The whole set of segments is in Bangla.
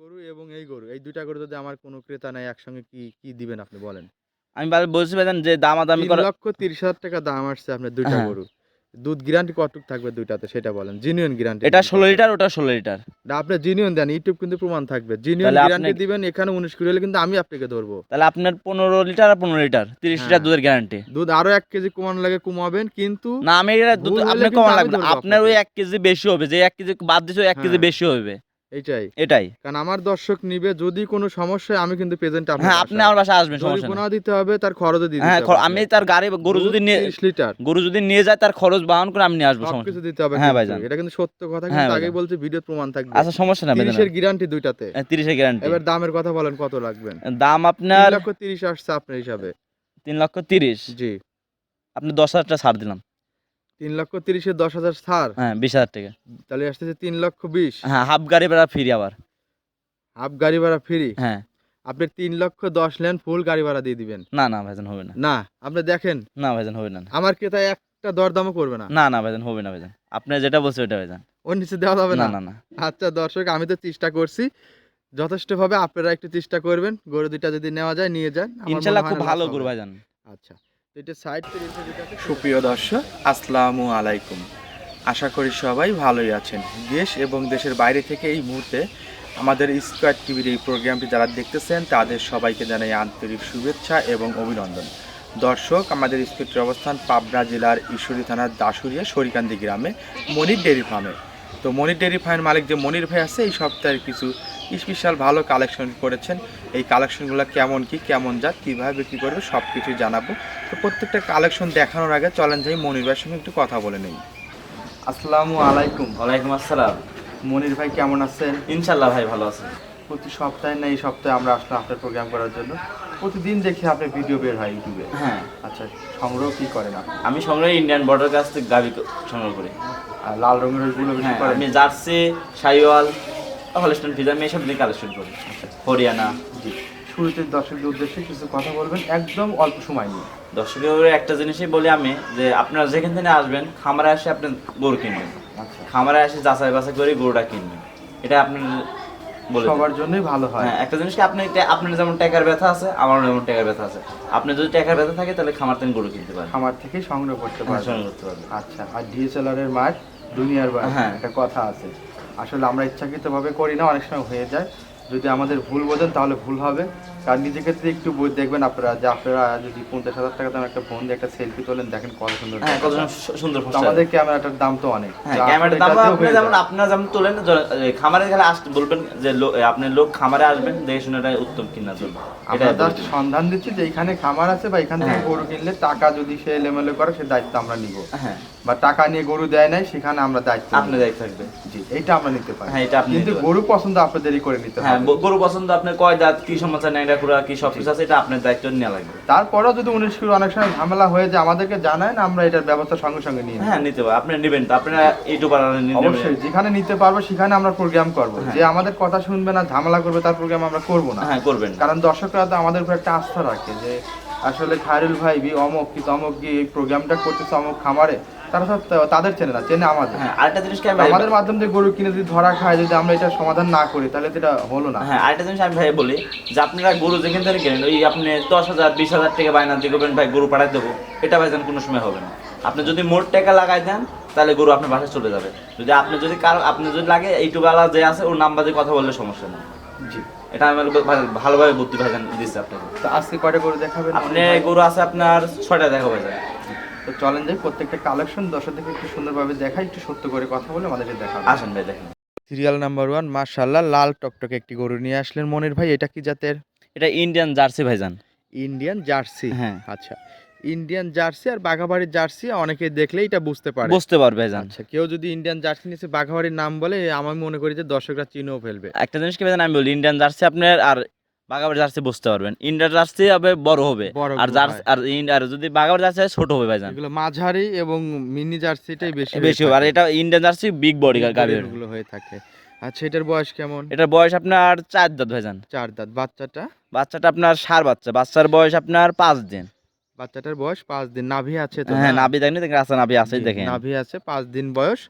গরু এবং এই গরু এই দুইটা গরু যদি আমার কোনো ক্রেতা নাই একসঙ্গে কি কি দিবেন আপনি বলেন? আমি বল- বলছি ভাইজান যে দামাদামি করা লক্ষ তিরিশ হাজার টাকা দাম আসছে আপনার দুইটা হ্যাঁ। গরু। দুধ গ্যারান্টি কতটুকু থাকবে দুইটাতে সেটা বলেন। জিনিয়ন গ্যারান্টি এটা ষোলো লিটার ওটা ষোলো লিটার। না আপনি জিনিয়ন দেন ইউটিউব কিন্তু প্রমাণ থাকবে। জিনিয়ন গ্যারান্টি দিবেন এখানে উনিশ কুড়ি হলে কিন্তু আমি আপনাকে ধরবো। তাহলে আপনার পনেরো লিটার আর পনেরো লিটার তিরিশ হ্যাঁ। লিটার দুধের গ্যারান্টি দুধ আরও এক কেজি কমানো লাগে কমাবেন কিন্তু না আমি এটা দুধ আপনার কিন্তু লাগবে আপনার ওই। এক কেজি বেশি হবে যে এক কেজি বাদ দিচ্ছে ওই এক কেজি হ্যাঁ। বেশি হবে। এটাই। কারণ আমার দর্শক নিবে যদি কোনো সমস্যা আমি কিন্তু প্রেজেন্ট হ্যাঁ আপনি আমার আসবেন সমস্যা দিতে হবে তার খরচও দিতে হ্যাঁ হবে। খ- আমি তার গাড়ি গরু যদি নিয়ে লিটার। গরু যদি নিয়ে যায় তার খরচ বাহন করে আমি নিয়ে আসব সমস্যা নেই। দিতে হবে হ্যাঁ। ভাইজান। এটা কিন্তু সত্য কথা হ্যাঁ কিন্তু আগে। বলতে ভিডিও প্রমাণ থাকবে। আচ্ছা সমস্যা না তিরিশের গ্যারান্টি দুইটাতে। তিরিশের গ্যারান্টি এবার দামের কথা বলেন কত লাগবেন? দাম আপনার লক্ষ তিরিশ আসছে আপনার হিসাবে। তিন লক্ষ তিরিশ। জি। আপনি দশ হাজার টাকা ছাড় দিলাম। তিন লক্ষ তিরিশের দশ হাজার ছাড়। হ্যাঁ বিশ হাজার টাকা। তাহলে আসতেছে তিন লক্ষ বিশ। হ্যাঁ হাফ গাড়ি ভাড়া ফ্রি আবার। হাফ গাড়ি ভাড়া ফ্রি হ্যাঁ। আপনি তিন লক্ষ দশ লেন ফুল গাড়ি ভাড়া দিয়ে দিবেন। না না ভাইজান হবে না। না আপনি দেখেন। না ভাইজান হবে না। আমার ক্রেতা একটা দরদামও করবে না। না না ভাইজান হবে না ভাইজান। আপনি যেটা বলছেন ওইটা ভাইজান। ওর নিচে দেওয়া যাবে না? না না আচ্ছা দর্শক আমি তো চেষ্টা করছি। যথেষ্টভাবে আপনারা একটু চেষ্টা করবেন। গরু দুইটা যদি নেওয়া যায় নিয়ে যান। আমার ইনশাল্লাহ খুব ভালো গরু ভাইজান। আচ্ছা। সুপ্রিয় দর্শক, আসসালামু আলাইকুম। আশা করি সবাই ভালোই আছেন। দেশ এবং দেশের বাইরে থেকে এই মুহূর্তে আমাদের স্কোয়ার টিভির এই প্রোগ্রামটি যারা দেখতেছেন, তাদের সবাইকে জানাই আন্তরিক শুভেচ্ছা এবং অভিনন্দন। দর্শক, আমাদের স্কোয়ারটির অবস্থান পাবনা জেলার ঈশ্বরী থানার দাসুরিয়া সরিকান্দি গ্রামে, মনির ডেয়ারি ফার্মে। তো মনির ডেয়ারি ফার্মের মালিক যে মনির ভাই আছে, এই সপ্তাহের কিছু স্পেশাল ভালো কালেকশন করেছেন। এই কালেকশনগুলো কেমন কি কেমন যাক কীভাবে বিক্রি করবে সব কিছুই জানাব। তো প্রত্যেকটা কালেকশন দেখানোর আগে চলেন যাই মনির ভাইয়ের সঙ্গে একটু কথা বলে নেই। আসসালামু আলাইকুম। ওয়ালাইকুম আসসালাম। মনির ভাই কেমন আছেন? ইনশাল্লাহ ভাই ভালো আছেন প্রতি সপ্তাহে না এই সপ্তাহে আমরা আসলাম আপনার প্রোগ্রাম করার জন্য। প্রতিদিন দেখি আপনার ভিডিও বের হয় ইউটিউবে। হ্যাঁ। আচ্ছা সংগ্রহ কি করেন আপনি? আমি সংগ্রহ ইন্ডিয়ান বর্ডার কাছ থেকে গাবি সংগ্রহ করি। আর লাল রঙের ওইগুলো হ্যাঁ আমি জার্সি সাইওয়াল হলস্টন আমি এসব কালেকশন করি। হরিয়ানা। জি। শুরুতে দর্শকদের উদ্দেশ্যে কিছু কথা বলবেন একদম অল্প সময় নিয়ে। দর্শকের একটা জিনিসই বলি আমি যে আপনারা যেখান থেকে আসবেন খামারে এসে আপনি গরু কিনবেন। আচ্ছা। খামারে এসে যাচাই বাছাই করে গরুটা কিনবেন। এটা আপনার সবার জন্যই ভালো হয়। হ্যাঁ একটা জিনিস কি আপনি আপনার যেমন টাকার ব্যথা আছে আমারও যেমন টাকার ব্যথা আছে। আপনি যদি টাকার ব্যথা থাকে তাহলে খামার থেকে গরু কিনতে পারেন খামার থেকে সংগ্রহ করতে হ্যাঁ, পারবেন। সংগ্রহ করতে পারবেন। আচ্ছা আর ডিএসএলআর এর মাঠ দুনিয়ার হ্যাঁ। একটা কথা আছে। আসলে আমরা ইচ্ছাকৃতভাবে করি না অনেক সময় হয়ে যায়। যদি আমাদের ভুল বোঝেন তাহলে ভুল হবে। কারণ নিজের ক্ষেত্রে একটু বই দেখবেন আপনারা যে আপনারা যদি পঞ্চাশ হাজার টাকা দাম একটা ফোন দিয়ে একটা সেলফি তোলেন দেখেন কত সুন্দর হ্যাঁ কত সুন্দর আমাদের ক্যামেরাটার দাম তো অনেক। হ্যাঁ দাম আপনি যেমন আপনারা যেমন তোলেন খামারে গেলে বলবেন যে আপনি লোক খামারে আসবেন দেখে শুনে এটা উত্তম কিনা জন্য। আমরা জাস্ট সন্ধান দিচ্ছি যে এখানে খামার আছে বা এখান থেকে হ্যাঁ। গরু কিনলে টাকা যদি সে এলোমেলো করে সে দায়িত্ব আমরা নিব। হ্যাঁ। বা টাকা নিয়ে গরু দেয় নাই সেখানে আমরা দায়িত্ব আপনি দায়িত্ব থাকবে। জি এইটা আমরা নিতে পারি। হ্যাঁ, এটা আপনি কিন্তু গরু পছন্দ আপনাদেরই করে নিতে হবে গরু পছন্দ আপনার কয় দাঁত কি সমস্যা ন্যাংরা খুঁড়া কি সব কিছু আছে এটা আপনার দায়িত্ব নেওয়া লাগবে। তারপরেও যদি উনিশ কিলো অনেক সময় ঝামেলা হয়ে যায় আমাদেরকে জানায় না আমরা এটার ব্যবস্থা সঙ্গে সঙ্গে নিয়ে হ্যাঁ নিতে পারেন আপনি নেবেন তো আপনারা ইউটিউব অবশ্যই যেখানে নিতে পারব সেখানে আমরা প্রোগ্রাম করব। হ্যাঁ। যে আমাদের কথা শুনবে না ঝামেলা করবে তার প্রোগ্রাম আমরা করব না। হ্যাঁ করবেন কারণ দর্শকরা তো আমাদের উপর একটা আস্থা রাখে যে আসলে খায়রুল ভাই বি অমক কি তমক কি এই প্রোগ্রামটা করতেছে অমক খামারে। তারা সব তাদের চেনে না চেনে আমাদের। হ্যাঁ আরেকটা জিনিস আমি আমাদের মাধ্যমে গরু কিনে যদি ধরা খায় যদি আমরা এটা সমাধান না করি তাহলে এটা হলো না। হ্যাঁ আরেকটা জিনিস আমি ভাই বলি যে আপনারা গরু যেখান থেকে কেনেন ওই আপনি দশ হাজার বিশ হাজার টাকা বায়না দিয়ে করবেন ভাই গরু পাঠাই দেবো। এটা ভাই যেন কোনো সময় হবে না। আপনি যদি মোট টাকা লাগাই দেন তাহলে গরু আপনার বাসায় চলে যাবে। যদি আপনি যদি কারও আপনি যদি লাগে এইটুকালা যে আছে ওর নাম্বার দিয়ে কথা বললে সমস্যা নেই। জি। এটা আমি ভালো- ভালোভাবে বুদ্ধি ভাই দিচ্ছি আপনাকে। তো আজকে কয়টা গরু দেখাবেন? আপনি গরু আছে আপনার ছয়টা দেখা হয়ে যায় তো চলেন যাই প্রত্যেকটা কালেকশন দর্শকদেরকে একটু সুন্দরভাবে দেখাই একটু সত্য করে কথা বলে আমাদেরকে দেখাবো। আসেন ভাই দেখেন। সিরিয়াল নাম্বার ওয়ান মার্শাল্লাহ লাল টকটকে একটি গরু নিয়ে আসলেন। মনির ভাই এটা কি জাতের? এটা ইন্ডিয়ান জার্সি ভাইজান। ইন্ডিয়ান জার্সি হ্যাঁ। আচ্ছা। ইন্ডিয়ান জার্সি আর বাঘাবাড়ির জার্সি অনেকে দেখলে এটা বুঝতে পারে। বুঝতে পারবে ভাইজান। আচ্ছা কেউ যদি ইন্ডিয়ান জার্সি নিচে বাঘাবাড়ির নাম বলে আমি মনে করি যে দর্শকরা চিনেও ফেলবে। একটা জিনিস কি ভাইজান আমি বলি ইন্ডিয়ান জার্সি আপনার আর বাগাবার জার্সি বুঝতে পারবেন। ইন্ডিয়ান জার্সি হবে বড় হবে। আর জার্সি আর ইন- আর যদি বাগাবার জার্সি ছোট হবে ভাইজান। এগুলো মাঝারি এবং মিনি জার্সিটাই বেশি বেশি আর এটা ইন্ডিয়ান জার্সি বিগ বডি গাড়ি গুলো হয়ে থাকে। আচ্ছা এটার বয়স কেমন? এটার বয়স আপনার চার দাঁত ভাইজান। চার দাঁত। বাচ্চাটা? বাচ্চাটা আপনার সার বাচ্চা। বাচ্চার বয়স আপনার পাঁচ দিন। বাচ্চাটার বয়স পাঁচ দিন। নাভি আছে তো? হ্যাঁ নাভি দেখেন দেখেন আছে নাভি আছে দেখেন। নাভি আছে পাঁচ দিন বয়স।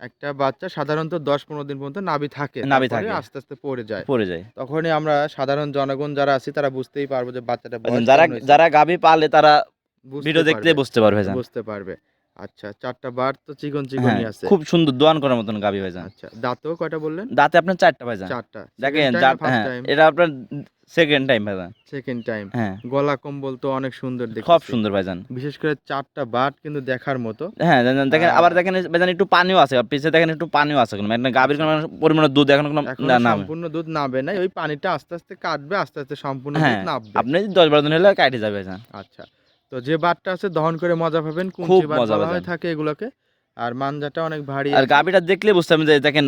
একটা বাচ্চা সাধারণত দশ পনেরো দিন পর্যন্ত নাভি থাকে। নাভি থাকে। আস্তে আস্তে পড়ে যায়। পড়ে যায়। তখনই আমরা সাধারণ জনগণ যারা আছি তারা বুঝতেই পারব যে বাচ্চাটা যারা যারা গাভী পালে তারা ভিডিও দেখতে বুঝতে পারবে বুঝতে পারবে। আচ্ছা চারটা বার তো চিকন হ্যাঁ চিকনই আছে। খুব সুন্দর দোয়ান করার মতন গাভী ভাইজান। আচ্ছা দাঁতও কয়টা বললেন? দাঁতে আপনার চারটা ভাইজান। চারটা। দেখেন দাঁত হ্যাঁ এটা আপনার সেকেন্ড টাইম ভাইজান। সেকেন্ড টাইম হ্যাঁ। গলা কম্বল তো অনেক সুন্দর দেখতে খুব সুন্দর ভাইজান। বিশেষ করে চারটা বাট কিন্তু দেখার মতো। হ্যাঁ দেখেন- আবার দেখেন ভাইজান একটু পানিও আছে। পিছে দেখেন একটু পানিও আছে কোনো গাভীর কোনো পরিমাণে দুধ এখন কোনো না সম্পূর্ণ দুধ নাবে না। ওই পানিটা আস্তে আস্তে কাটবে আস্তে আস্তে সম্পূর্ণ দুধ হ্যাঁ, নাববে আপনি যদি দশ বারো দিন হলে কাটে যাবে ভাইজান। আচ্ছা তো যে বাটটা আছে দহন করে মজা পাবেন খুব মজা হয়ে পাবেন। থাকে এগুলোকে। আর মানজাটা অনেক ভারী আর গাবিটা দেখলে বুঝতে পারবেন যে দেখেন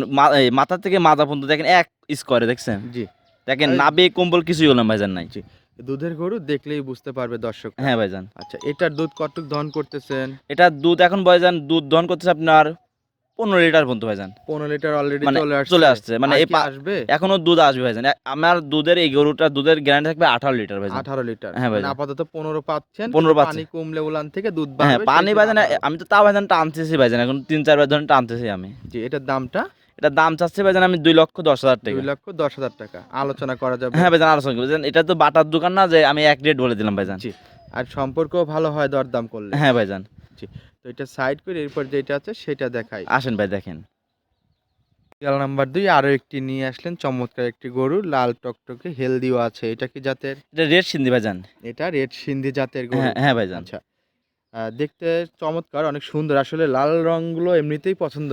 মাথা থেকে মাথা পর্যন্ত দেখেন এক স্কোয়ারে দেখছেন? জি। দেখেন নাবে কম্বল কিছুই হলাম ভাইজান নাই। জি। দুধের গরু দেখলেই বুঝতে পারবে দর্শক। হ্যাঁ ভাইজান। আচ্ছা এটার দুধ কতটুক দহন করতেছেন? এটা দুধ এখন ভাইজান দুধ দহন করতেছে আপনার পনেরো লিটার পর্যন্ত ভাইজান। পনেরো লিটার অলরেডি মানে চলে আসছে। মানে এই আসবে? এখনও দুধ আসবে ভাইজান। আমার দুধের এই গরুটা দুধের গ্যারান্টি থাকবে আঠারো লিটার ভাইজান। আঠারো লিটার। হ্যাঁ ভাই। মানে আপাতত পনেরো পাচ্ছেন। 15 কিন্তু পানি কমলে উলান থেকে দুধ হ্যাঁ পানি ভাইজান আমি তো তাও ভাইজান টানতেছি ভাইজান। এখন তিন চারবার ধরে টানতেছি আমি। জি এটার দামটা? এটা দাম চাচ্ছে ভাইজান আমি দুই লক্ষ দশ হাজার টাকা। দুই লক্ষ দশ হাজার টাকা। আলোচনা করা যাবে। হ্যাঁ ভাইজান আলোচনা করি ভাইজান এটা তো বাটার দোকান না যে আমি এক রেট বলে দিলাম ভাইজান। জি আর সম্পর্ক ভালো হয় দরদাম করলে। হ্যাঁ ভাইজান। তো এটা সাইড করে এরপর যেটা আছে সেটা দেখাই। আসেন ভাই দেখেন। গেল নাম্বার দুই আরও একটি নিয়ে আসলেন চমৎকার একটি গরু লাল টকটকে হেলদিও আছে। এটা কি জাতের? এটা রেড সিন্ধি ভাইজান এটা রেড সিন্ধি জাতের গরু। হ্যাঁ হ্যাঁ ভাইজান আচ্ছা। দেখতে চমৎকার অনেক সুন্দর। আসলে লাল রঙগুলো এমনিতেই পছন্দ।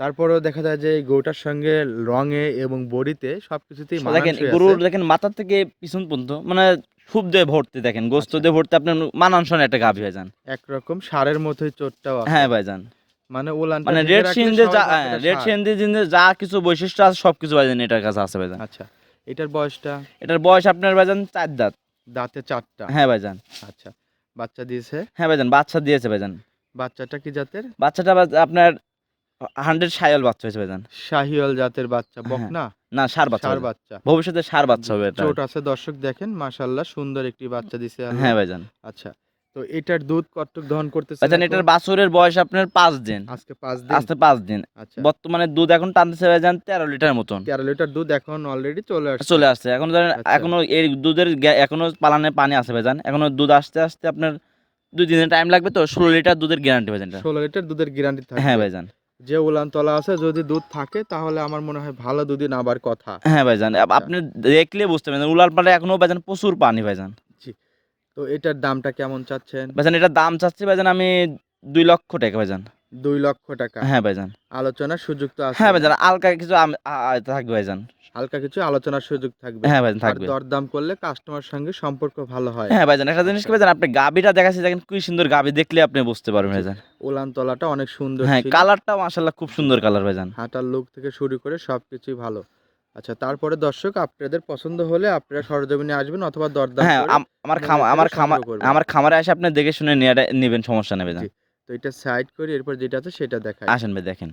তারপরেও দেখা যায় যে গরুটার সঙ্গে রঙে এবং বডিতে সবকিছুতেই দেখেন গরুর দেখেন মাথার থেকে পিছন পর্যন্ত মানে সুপ দিয়ে ভর্তি দেখেন গোস্ত আচ্ছা। দিয়ে ভর্তি আপনার মানানসন একটা গাভী ভাইজান একরকম সারের মতোই চোটটাও আছে। হ্যাঁ ভাইজান মানে ওলান মানে রেড সিন্ধে যা রেড সিন্ধে যা কিছু বৈশিষ্ট্য আছে সব কিছু ভাইজান এটার কাছে আছে ভাইজান আচ্ছা এটার বয়সটা? এটার বয়স আপনার ভাইজান চার দাঁত। দাঁতে চারটা? হ্যাঁ ভাইজান আচ্ছা বাচ্চা দিয়েছে? হ্যাঁ ভাইজান বাচ্চা দিয়েছে ভাইজান বাচ্চাটা কি জাতের? বাচ্চাটা আপনার হান্ড্রেড সায়াল বাচ্চা হয়েছে ভাইজান। শাহিওয়াল জাতের বাচ্চা হ্যাঁ, বকনা? না সার বাচ্চা সার বাচ্চা। ভবিষ্যতে সার বাচ্চা হবে এটা। আছে দর্শক দেখেন মাশাল্লাহ সুন্দর একটি বাচ্চা দিছে হ্যাঁ ভাইজান। আচ্ছা তো এটার দুধ কতটুক দহন করতেছে ভাইজান এটার বাছুরের বয়স আপনার পাঁচ দিন। আজকে পাঁচ দিন? আজকে পাঁচ দিন। আচ্ছা। বর্তমানে দুধ এখন টানতেছে ভাইজান তেরো লিটার মতন। তেরো লিটার দুধ এখন অলরেডি চলে আসছে। চলে আসছে। এখন ধরেন আচ্ছা। এখনও এই দুধের এখনও পালানে পানি আছে ভাইজান। এখনও দুধ আসতে আসতে আপনার দুই দিনের টাইম লাগবে তো ষোলো লিটার দুধের গ্যারান্টি ভাইজান ষোলো লিটার দুধের গ্যারান্টি হ্যাঁ ভাইজান। যে উলান তলা আছে যদি দুধ থাকে তাহলে আমার মনে হয় ভালো দুধই নাবার কথা। হ্যাঁ ভাইজান। আপনি দেখলে বুঝতে পারবেন উলার পালে এখনও ভাইজান প্রচুর পানি ভাইজান। জি। তো এটার দামটা কেমন চাচ্ছেন? ভাইজান এটার দাম চাচ্ছি ভাইজান আমি দুই লক্ষ টাকা ভাইজান। দুই লক্ষ টাকা। হ্যাঁ ভাইজান। আলোচনার সুযোগ তো আছে। হ্যাঁ ভাইজান আলকা কিছু থাকবে ভাইজান। হালকা কিছু আলোচনার সুযোগ থাকবে। হ্যাঁ ভাইজান থাকবে। দরদাম করলে কাস্টমার সঙ্গে সম্পর্ক ভালো হয়। হ্যাঁ ভাইজান একটা জিনিস কি ভাইজান আপনি গাবিটা দেখাচ্ছি দেখেন কি সুন্দর গাবি দেখলে আপনি বুঝতে পারবেন ভাইজান। উলান তলাটা অনেক সুন্দর হ্যাঁ ছিল। কালারটাও মাশাআল্লাহ খুব সুন্দর কালার ভাইজান। হাঁটার লুক থেকে শুরু করে সবকিছুই ভালো। আচ্ছা তারপরে দর্শক আপনাদের পছন্দ হলে আপনারা সরজমিনে আসবেন অথবা দরদাম হ্যাঁ আম- আমার খামার আমার খামার আমার খামারে এসে আপনি দেখে শুনে নেবেন সমস্যা নেবে। তো এটা সাইড করি এরপর যেটা আছে সেটা দেখাই। আসেন ভাই দেখেন।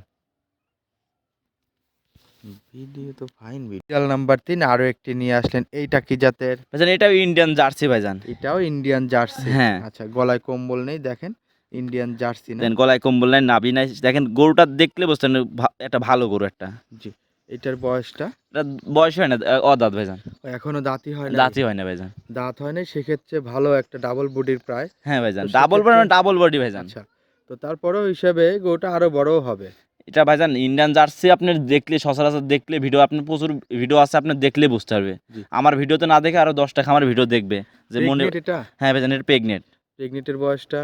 ভিডিও তো ফাইন ভিডিও নাম্বার তিন আরও একটি নিয়ে আসলেন এইটা কি জাতের? ভাইজান এটাও ইন্ডিয়ান জার্সি ভাইজান। এটাও ইন্ডিয়ান জার্সি হ্যাঁ। আচ্ছা গলায় কম্বল নেই দেখেন ইন্ডিয়ান জার্সি না। দেন গলায় কম্বল নাই নাবি নাই। দেখেন গরুটা দেখলে বুঝতেন একটা ভালো গরু একটা। জি এটার বয়সটা? এটা বয়স হয় না আ, অদাঁত ভাইজান। এখনও দাঁতই হয় না। দাঁতই হয় না ভাইজান। দাঁত হয় না সেক্ষেত্রে ভালো একটা ডাবল বডির প্রায়। হ্যাঁ ভাইজান ডাবল সেক্ষেত্রে- ডাবল বডি ভাইজান। আচ্ছা তো তারপরেও হিসাবে গরুটা আরও বড়ও হবে। এটা ভাইজান ইন্ডিয়ান জার্সি আপনি দেখলে সচরাচর দেখলে ভিডিও আপনি প্রচুর ভিডিও আছে আপনি দেখলে বুঝতে পারবে। আমার ভিডিওতে না দেখে আরও দশটা খামার ভিডিও দেখবে। যে মনে এটা? হ্যাঁ ভাইজান এটা প্রেগনেন্ট প্রেগনেন্টের বয়সটা?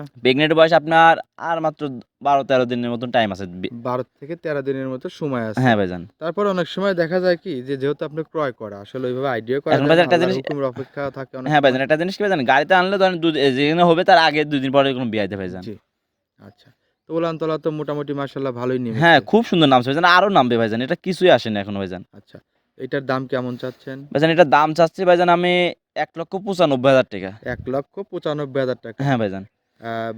বয়স আপনার আর মাত্র বারো তেরো দিনের মতন টাইম আছে। বারো থেকে তেরো দিনের মতো সময় আছে। হ্যাঁ ভাইজান। তারপর অনেক সময় দেখা যায় কি যে যেহেতু আপনি ক্রয় করা আসলে ওইভাবে আইডিয়া করা এখন যায় বাজার না, একটা জিনিস- অপেক্ষা থাকে হ্যাঁ। ভাইজান একটা জিনিস কি ভাইজান গাড়িতে আনলে ধরেন যেখানে হবে তার আগে দুই দিন পরে কোনো বিয়াইতে ভাইজান। জি। আচ্ছা। তো উলানতলা তো মোটামুটি মাশাল্লাহ ভালোই নেমে হ্যাঁ খুব সুন্দর নামছে ভাইজান আরও নামবে ভাইজান এটা কিছুই আসেনি এখন ভাইজান। আচ্ছা এটার দাম কেমন চাচ্ছেন? ভাইজান এটার দাম চাচ্ছি ভাইজান আমি এক লক্ষ পঁচানব্বই হাজার টাকা। এক লক্ষ পঁচানব্বই হাজার টাকা। হ্যাঁ ভাইজান।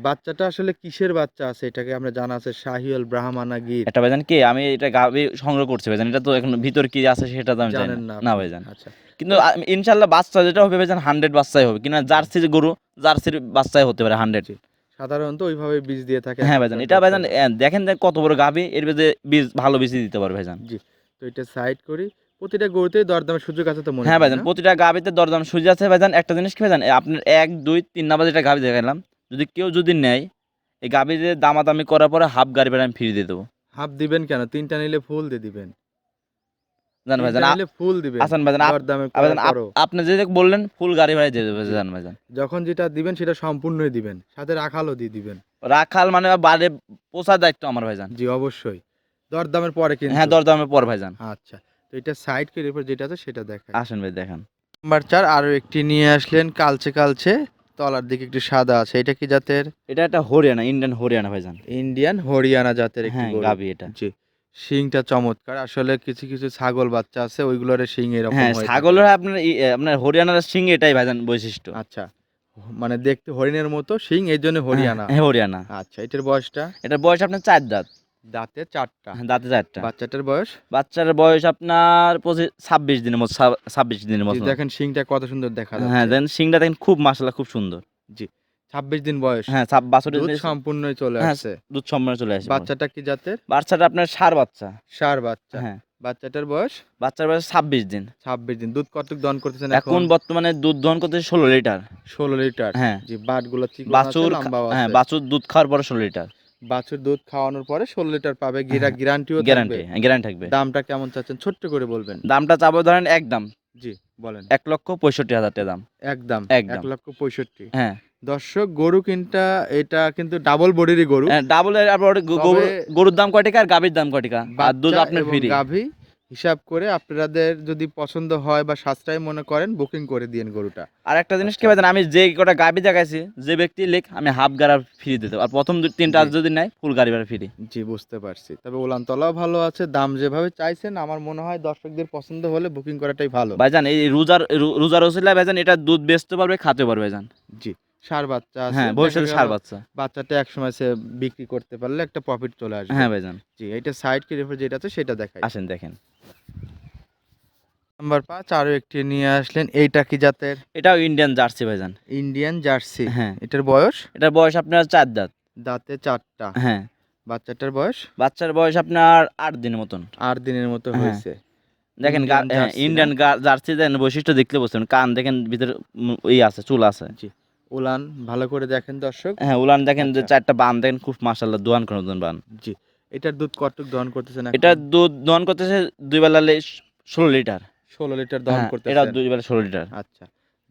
বাচ্চাটা আসলে কিসের বাচ্চা আছে? এটাকে আমরা জানা আছে শাহিওয়াল ব্রাহ্মানা গির এটা ভাইজান কি? আমি এটা গাবি সংগ্রহ করছি ভাইজান। এটা তো এখন ভিতর কি আছে সেটা তো আমি জানেন না না ভাইজান। আচ্ছা। কিন্তু ইনশাল্লাহ বাচ্চা যেটা হবে ভাইজান হান্ড্রেড বাচ্চাই হবে। কিনা জার্সি যে গরু জার্সির বাচ্চাই হতে পারে হান্ড্রেড সাধারণত ওইভাবে বীজ দিয়ে থাকে হ্যাঁ ভাইজান এটা ভাইজান দেখেন কত বড় গাভি এর ভিতরে বীজ ভালো বীজ দিতে পারবে ভাইজান। জি তো এটা সাইড করি প্রতিটা গরুতেই দরদামের সুযোগ আছে তো মনে হ্যাঁ ভাইজান? প্রতিটা গাভিতে দরদাম সুজি আছে ভাইজান। একটা জিনিস কি ভাইজান আপনার এক দুই তিন নাম্বার যেটা গাভি দেখালাম যদি কেউ যদি নেয় এই গাভিতে দামাদামি করার পরে হাফ গাড়ি ভাড়া আমি ফ্রি দিয়ে দেবো। হাফ দিবেন কেন? তিনটা নিলে ফুল দিয়ে দিবেন। জান ভাইজান তিনটা আ- নিলে ফুল দিবেন। আসান ভাইজান আপ- দরদামের আ, ভাইজান, করার আপ- পরও। আপনি যে বললেন ফুল গাড়ি ভাড়া দিয়ে দেবে জান ভাইজান যখন যেটা দিবেন সেটা সম্পূর্ণই দিবেন। সাথে রাখালও দিয়ে দিবেন। রাখাল মানে বাড়ি পোষার দায়িত্ব আমার ভাইজান জি অবশ্যই। দরদামের পরে কিন্তু হ্যাঁ দরদামের পর ভাইজান আচ্ছা। তো এটা সাইড করে এরপর যেটা আছে সেটা দেখাই। আসেন ভাই দেখেন। নাম্বার চার আরও একটি নিয়ে আসলেন কালচে কালচে। তলার দিকে একটু সাদা আছে। এটা কি জাতের? এটা একটা হরিয়ানা ইন্ডিয়ান হরিয়ানা ভাইজান ইন্ডিয়ান হরিয়ানা জাতের একটি হ্যাঁ এটা। জি। শিংটা চমৎকার। আসলে কিছু কিছু ছাগল বাচ্চা আছে ওইগুলোর শিং এরকম হ্যাঁ হয়ে। ছাগলের আপনার ই- এ, আপনার হরিয়ানার সিং এটাই ভাইজান বৈশিষ্ট্য। আচ্ছা মানে দেখতে হরিণের মতো শিং এই জন্য হরিয়ানা। হ্যাঁ হরিয়ানা। আচ্ছা এটার বয়সটা? এটার বয়স আপনার চার দাঁত। দাঁতে চারটা। হ্যাঁ, দাঁতে চারটা। বাচ্চাটার বয়স? বাচ্চার বয়স আপনার পঁচিশ ছাব্বিশ দিনের মতো ছাব- ছাব্বিশ দিনের জি, মতো। দেখেন শিংটা কত সুন্দর দেখা হ্যাঁ যাচ্ছে। দেন সিংটা দেখেন খুব মাসালা খুব সুন্দর। ছাব্বিশ দিন বয়স। হ্যাঁ বাছুরের দুধ সম্পূর্ণই চলে হ্যাঁ, আসছে। দুধ সম্মান চলে আসে বাচ্চাটা কি জাতের? বাচ্চাটা আপনার সার বাচ্চা। সার বাচ্চা। হ্যাঁ। বাচ্চাটার বয়স? বাচ্চার বয়স ছাব্বিশ দিন। ছাব্বিশ দিন। দুধ কতটুক দন করতেছেন এখন? বর্তমানে দুধ দহন করতে ষোলো লিটার। ষোলো লিটার। হ্যাঁ। জি বাটগুলো বাছুর হ্যাঁ বাছুর দুধ খাওয়ার পরে ষোলো লিটার। বাছুর দুধ খাওয়ানোর পরে ষোলো লিটার পাবে। গিরা গ্যারান্টিও গ্যারান্টি গ্যারান্টি থাকবে। দামটা কেমন চাচ্ছেন? ছোট্ট করে বলবেন। দামটা চাবো ধরেন একদম জি বলেন। এক লক্ষ পঁয়ষট্টি হাজার টাকা দাম। একদম একদম। এক লক্ষ পঁয়ষট্টি। হ্যাঁ। দর্শক গরু কিনটা এটা কিন্তু ডাবল বডিরই গরু। ডাবল তবে- গরুর দাম কয় টাকা আর গাভীর দাম কয় টাকা? আর দুধ আপনার ফ্রি গাভী হিসাব করে আপনাদের যদি পছন্দ হয় বা সাশ্রয় মনে করেন বুকিং করে দিন গরুটা। আর একটা জিনিস কি। ভাইজান আমি যে কটা গাভী দেখাইছি যে ব্যক্তি লেখ আমি হাফ গাড়া ফ্রি দিতে আর প্রথম দুই তিনটা যদি নেয় ফুল গাড়ি ভাড়া ফ্রি জি বুঝতে পারছি। তবে উলানতলাও ভালো আছে দাম যেভাবে চাইছেন আমার মনে হয় দর্শকদের পছন্দ হলে বুকিং করাটাই ভালো। ভাইজান এই রোজার রোজার ওসিলা ভাইজান এটা দুধ বেচতে পারবে খাতে পারবে ভাইজান। জি। সার বাচ্চা হ্যাঁ সার বাচ্চা। বাচ্চাটা এক সময় সে বিক্রি করতে পারলে একটা প্রফিট চলে আসবে। হ্যাঁ ভাইজান। জি এটা সাইড কি রেফার যেটা আছে সেটা দেখাই। আসেন দেখেন। নাম্বার পাঁচ আরও একটি নিয়ে আসলেন এইটা কি জাতের? এটাও ইন্ডিয়ান জার্সি ভাইজান। ইন্ডিয়ান জার্সি হ্যাঁ। এটার বয়স? এটার বয়স আপনার চার দাঁত। দাঁতে চারটা। হ্যাঁ। বাচ্চাটার বয়স? বাচ্চার বয়স আপনার আট দিনের মতন। আট দিনের মতো হ্যাঁ। হয়েছে। দেখেন? ইন্ডিয়ান জার্সি দেন বৈশিষ্ট্য দেখলে বুঝতেন কান দেখেন ভিতরে ই আছে চুল আছে। উলান ভালো করে দেখেন দর্শক। হ্যাঁ উলান দেখেন যে আচ্ছা। চারটা বান দেখেন খুব মাসাল্লাহ দোয়ান করে নতুন বান। জি এটার দুধ কতটুক দহন করতেছেন এটা দুধ দহন করতেছে দুই বেলা ষোলো লিটার। ষোলো লিটার দহন হ্যাঁ, করতেছে এটা দুই বেলা ষোলো লিটার। আচ্ছা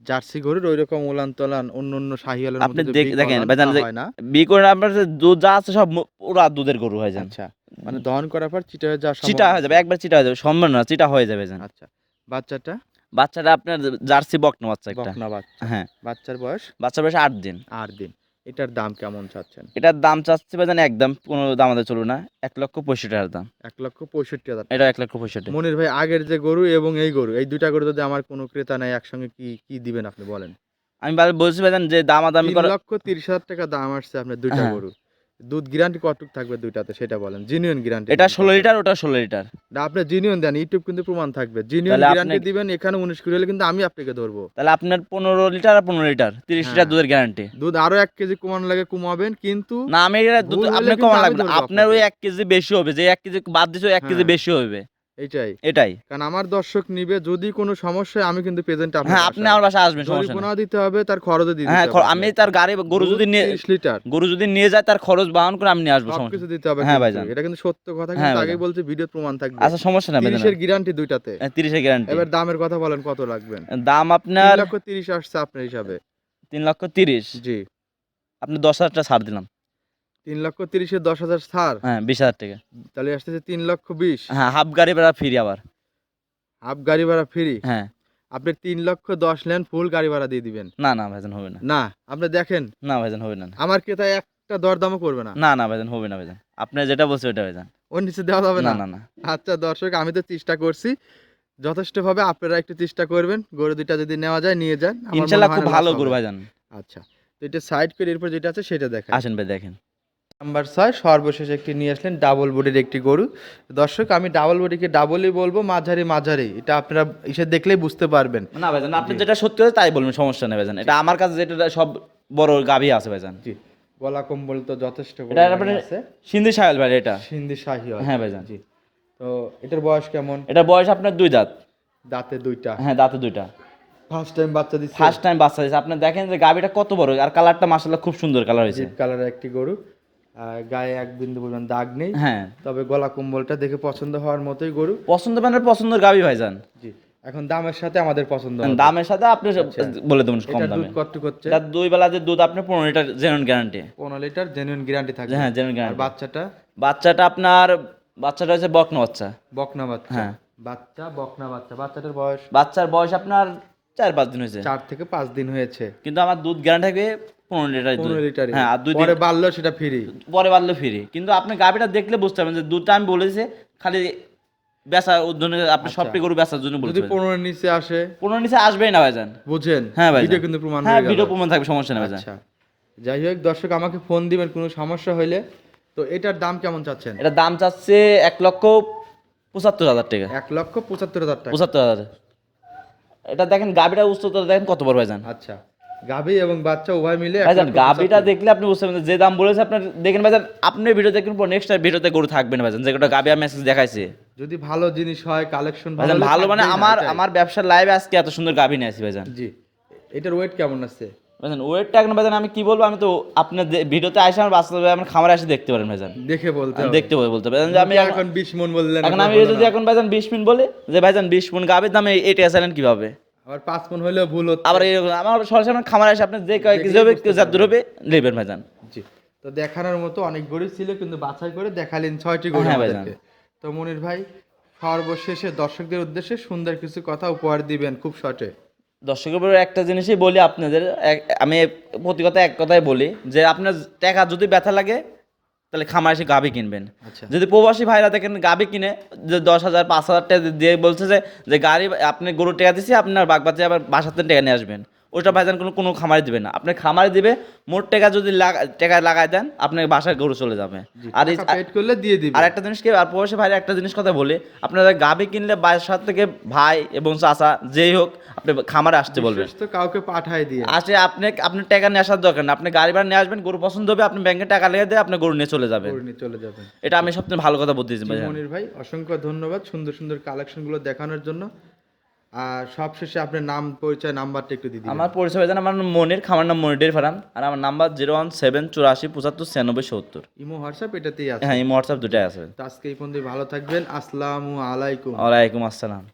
জার্সি গরুর ওই রকম উলান তলান অন্য অন্য শাহিয়ালের আপনি দেখেন, বাজান যে- না? বিয়ে করে আপনার যে দুধ যা আছে সব পুরা দুধের গরু হয়ে যান। আচ্ছা মানে দহন করার পর চিটা হয়ে যাওয়ার চিটা হয়ে যাবে একবার চিটা হয়ে যাবে সম্ভব না চিটা হয়ে যাবে আচ্ছা বাচ্চাটা? বাচ্চাটা আপনার জার্সি বকনা বাচ্চা একটা। বকনা বাচ্চা। হ্যাঁ। বাচ্চার বয়স? বাচ্চার বয়স আট দিন। আট দিন। এটার দাম কেমন চাচ্ছেন? এটার দাম চাচ্ছে বাজান একদম কোনো দাম আমাদের চলবে না এক লক্ষ পঁয়ষট্টি হাজার দাম। এক লক্ষ পঁয়ষট্টি হাজার এটা এক লক্ষ পঁয়ষট্টি। মনির ভাই আগের যে গরু এবং এই গরু এই দুইটা গরু যদি আমার কোনো ক্রেতা নাই একসঙ্গে কি কি দিবেন আপনি বলেন? আমি বলছি বাজান যে তিন করা লক্ষ তিরিশ হাজার টাকা দাম আসছে আপনার দুইটা হ্যাঁ। গরু দুধ গ্যারান্টি কতটুক থাকবে দুইটাতে সেটা বলেন গ্যারান্টি এটা ষোলো লিটার ওটা ষোলো লিটার। আপনি জিনিয়ন দেন ইউটিউব কিন্তু প্রমাণ থাকবে। গ্যারান্টি দিবেন এখানে উনিশ কুড়ি হলে কিন্তু আমি আপনাকে ধরবো। তাহলে আপনার পনেরো লিটার আর পনেরো লিটার তিরিশ হ্যাঁ। লিটার দুধের গ্যারান্টি দুধ আরও এক কেজি কমানো লাগে কমাবেন কিন্তু না আমি এটা দুধ আপনি কমানো লাগবে আপনার ওই। এক কেজি বেশি হবে যে এক কেজি বাদ দিছে এক কেজি হ্যাঁ। বেশি হবে। এইটাই। এটাই। কারণ আমার দর্শক নিবে যদি কোনো সমস্যা আমি কিন্তু প্রেজেন্ট হ্যাঁ আপনি আমার বাসায় আসবেন সমস্যা নেই। দিতে হবে তার খরচও দিতে হ্যাঁ আমি তার গাড়ি গরু যদি নিয়ে লিটার গরু যদি নিয়ে যায় তার খরচ বাহন করে আমি নিয়ে আসব সমস্যা সবকিছু দিতে হবে হ্যাঁ। ভাইজান। এটা কিন্তু সত্য কথা হ্যাঁ কিন্তু আগে। বলছে ভিডিও প্রমাণ থাকবে। আচ্ছা সমস্যা নেই তিরিশের গ্যারান্টি দুইটাতে। তিরিশের গ্যারান্টি এবার দামের কথা বলেন কত রাখবেন দাম আপনার লক্ষ তিরিশ আসছে আপনার হিসাবে। তিন লক্ষ তিরিশ। জি। আপনি দশ হাজার টাকা ছাড় দিলাম। তিন লক্ষ তিরিশে দশ হাজার ছাড়। হ্যাঁ বিশ হাজার টাকা। তাহলে আসতেছে তিন লক্ষ বিশ। হ্যাঁ হাফ গাড়ি ভাড়া ফ্রি আবার। হাফ গাড়ি ভাড়া ফ্রি? হ্যাঁ। আপনি তিন লক্ষ দশ নেন ফুল গাড়ি ভাড়া দিয়ে দিবেন। না না ভাইজান হবে না। না আপনি দেখেন। না ভাইজান হবে না। আমার ক্রেতা একটা দরদামও করবে না। না না ভাইজান হবে না ভাইজান। আপনি যেটা বলছে ওটা ভাইজান। ওর নিচে দেওয়া যাবে না? না না আচ্ছা দর্শক আমি তো চেষ্টা করছি। যথেষ্টভাবে আপনারা একটু চেষ্টা করবেন। গরু দুইটা যদি নেওয়া যায় নিয়ে যান। ইনশাল্লাহ খুব ভালো গরু। ভাইজান। আচ্ছা তো এটা সাইড করে এরপর যেটা আছে সেটা দেখা আসেন ভাই দেখেন। নাম্বার ছয় সর্বশেষ একটি নিয়ে আসলেন ডাবল বডির একটি গরু। দর্শক আমি ডাবল বডিকে ডাবলই বলব মাঝারি মাঝারি। এটা আপনারা এসে দেখলেই বুঝতে পারবেন। না ভাইজান আপনি যেটা সত্যি কথা তাই বলবেন সমস্যা নেই ভাইজান। এটা আমার কাছে যেটা সব বড় গাভী আছে ভাইজান। জি গলা কম্বল তো যথেষ্ট এটা আপনার সিন্ধি সাহেল ভাই এটা? সিন্ধি শাহি হয়। ভাইজান। জি। তো এটার বয়স কেমন? এটা বয়স আপনার দুই দাঁত। দাঁতে দুইটা। হ্যাঁ দাঁতে দুইটা। ফার্স্ট টাইম বাচ্চা দিচ্ছে। ফার্স্ট টাইম বাচ্চা দিচ্ছে। আপনি দেখেন যে গাবিটা কত বড় আর কালারটা মাসাল্লাহ খুব সুন্দর কালার হয়েছে। কালারের একটি গরু। গায়ে এক বিন্দু পরিমাণ দাগ নেই। হ্যাঁ। তবে গলা কম্বলটা দেখে পছন্দ হওয়ার মতোই গরু। পছন্দ মানে পছন্দের গাবি ভাইজান। জি এখন দামের সাথে আমাদের পছন্দ দামের সাথে আপনি বলে দেবেন কম দামে দুধ কত করছে তার দুই বেলা যে দুধ আপনি পনেরো লিটার জেনুইন গ্যারান্টি পনেরো লিটার জেনুইন গ্যারান্টি থাকবে। হ্যাঁ জেনুইন আর বাচ্চাটা? বাচ্চাটা আপনার বাচ্চাটা হচ্ছে বকনা বাচ্চা। বকনা বাচ্চা। হ্যাঁ। বাচ্চা বকনা বাচ্চা। বাচ্চাটার বয়স? বাচ্চার বয়স আপনার চার পাঁচ দিন হয়েছে। চার থেকে পাঁচ দিন হয়েছে। কিন্তু আমার দুধ গ্যারান্টি থাকবে পনেরো লিটার দুধ। হ্যাঁ আর দুই পরে বাড়লো সেটা ফ্রি। পরে বাড়লো ফিরি। কিন্তু আপনি গাভিটা দেখলে বুঝতে পারবেন যে দুধটা আমি বলেছি খালি বেচা জন্য আপনি সবটি গরু বেচার জন্য যদি বলছেন। পনেরো নিচে আসে? পনেরো নিচে আসবেই না ভাইজান। বুঝেন? হ্যাঁ ভাই ভিডিও কিন্তু প্রমাণ হ্যাঁ ভিডিও প্রমাণ থাকবে সমস্যা নেই ভাইজান। আচ্ছা। যাই হোক দর্শক আমাকে ফোন দিবেন কোনো সমস্যা হইলে। তো এটার দাম কেমন চাচ্ছেন? এটা দাম চাচ্ছে এক লক্ষ পঁচাত্তর হাজার টাকা। এক লক্ষ পঁচাত্তর হাজার টাকা। পঁচাত্তর হাজার। এটা দেখেন গাভিটা উচ্চতা দেখেন কত বড় ভাইজান। আচ্ছা। গাভী এবং বাচ্চা উভয় মিলে ভাইজান লক্ষ দেখলে আপনি বুঝতে পারবেন যে দাম বলেছে আপনার দেখেন ভাইজান আপনি ভিডিও দেখেন পর নেক্সট ভিডিওতে গরু থাকবেন ভাইজান যেটা গাভি আমি মেসেজ দেখাইছি। যদি ভালো জিনিস হয় কালেকশন ভাইজান ভালো মানে আমার আমার ব্যবসার লাইভে আজকে এত সুন্দর গাভি নিয়ে আসি ভাইজান। জি। এটার ওয়েট কেমন আছে? ভাইজান ওয়েটটা এখন ভাইজান আমি কি বলব আমি তো আপনার ভিডিওতে আসে আমার বাস্তবে আমার খামারে এসে দেখতে পারেন ভাইজান। দেখে বলতে দেখতে পাবো বলতে পারেন আমি এখন- এখন বিশ মন বললেন এখন আমি যদি এখন ভাইজান বিশ মিনিট বলি যে ভাইজান বিশ মিনিট গাভির দামে এইটা আসলেন কীভাবে? আবার পাঁচ মন হলেও ভুল হচ্ছে। আবার এই আমার সরাসরি খামারে আসে আপনি যে যার হবে নেবেন ভাইজান। জি তো দেখানোর মতো অনেক গরু ছিল কিন্তু বাছাই করে দেখালেন ছয়টি গরু হ্যাঁ, আমাদেরকে তো মনির ভাই সর্বশেষে দর্শকদের উদ্দেশ্যে সুন্দর কিছু কথা উপহার দিবেন খুব শর্টে। দর্শকের একটা জিনিসই বলি আপনাদের আমি প্রতি কথা এক কথাই বলি যে আপনার টাকা যদি ব্যথা লাগে তাহলে খামার এসে গাভি কিনবেন। আচ্ছা। যদি প্রবাসী ভাইরা দেখেন গাভি কিনে যে দশ হাজার পাঁচ হাজার টাকা দিয়ে বলছে যে যে গাড়ি আপনি গরু টেকা দিছি আপনার বাগবাচ্চা আবার বাসাতে টাকা নিয়ে আসবেন। ওইটা ভাইজান কোনো কোনো খামারে দিবে না। আপনি খামারে দিবে মোট টাকা যদি টাকা লাগাই দেন আপনার বাসায় গরু চলে যাবে। আর করলে দিয়ে দিবেন আর একটা জিনিস কি আর প্রবাসী ভাইরা একটা জিনিস কথা বলি আপনারা গাভি কিনলে বাসার থেকে ভাই এবং চাচা যেই হোক আপনি খামারে আসতে বলবেন। তো কাউকে পাঠায় দিয়ে। আসে আপনি আপনি টাকা নিয়ে আসার দরকার না আপনি গাড়ি ভাড়া নিয়ে আসবেন গরু পছন্দ হবে আপনি ব্যাংকে টাকা লেগে দিয়ে আপনি গরু নিয়ে চলে যাবেন। গরু নিয়ে চলে যাবেন। এটা আমি সবথেকে ভালো কথা বলতেছি মনির ভাই অসংখ্য ধন্যবাদ সুন্দর সুন্দর কালেকশনগুলো দেখানোর জন্য। সবশেষে আপনার নাম পরিচয় নাম্বারটা একটু দিদি আমার পরিচয় জানেন আমার মনির খামার নাম মনির ডের ফারান আর আমার নাম্বার জিরো ওয়ান সেভেন চুরাশি পঁচাত্তর ছিয়ানব্বই সত্তর। ইমো হোয়াটসঅ্যাপ এটাতেই আছে। হ্যাঁ ইমো হোয়াটসঅ্যাপ দুটাই আছে। তো আজকে এই পর্যন্ত ভালো থাকবেন। আসসালামু আলাইকুম। ওয়ালাইকুম আসসালাম।